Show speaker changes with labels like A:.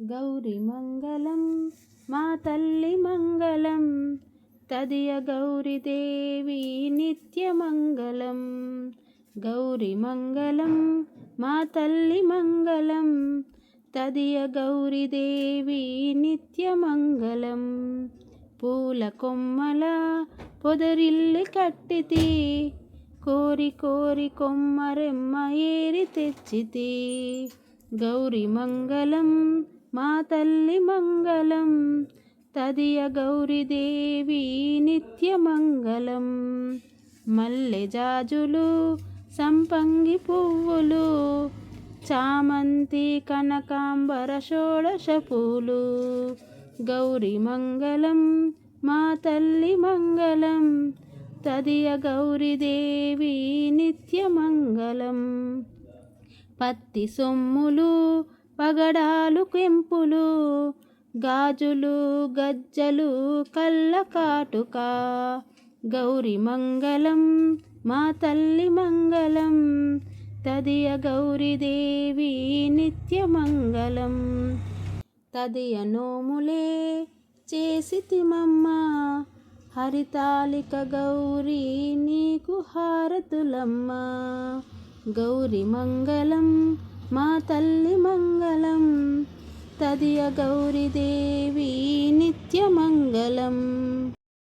A: గౌరి మంగళం మా తల్లి మంగళం తదియ గౌరీదేవి నిత్యమంగళం గౌరి మంగళం మా తల్లి మంగళం తదియ గౌరీదేవి నిత్యమంగళం పూల కొమ్మల పొదరిల్లి కట్టితి కోరి కోరి కొమ్మరెమ్మ ఏరి తెచ్చితి. గౌరి మంగళం మా తల్లి మంగళం తదియ గౌరీదేవి నిత్యమంగళం మల్లె జాజులు సంపంగి పువ్వులు చామంతి కనకాంబర షోడశ పూలు. గౌరీ మంగళం మా తల్లి మంగళం తదియ గౌరీదేవి నిత్యమంగళం పత్తి సొమ్ములు పగడాలు కెంపులు గాజులు గజ్జలు కళ్ళ కాటుక. మంగళం మా తల్లి మంగళం తదియ గౌరీదేవి నిత్యమంగళం తదియ నోములే చేసి తిమమ్మ గౌరీ నీకు హారతులమ్మ. గౌరీ మంగళం మా తల్లి మంగళం తదియ గౌరీదేవి నిత్యమంగళం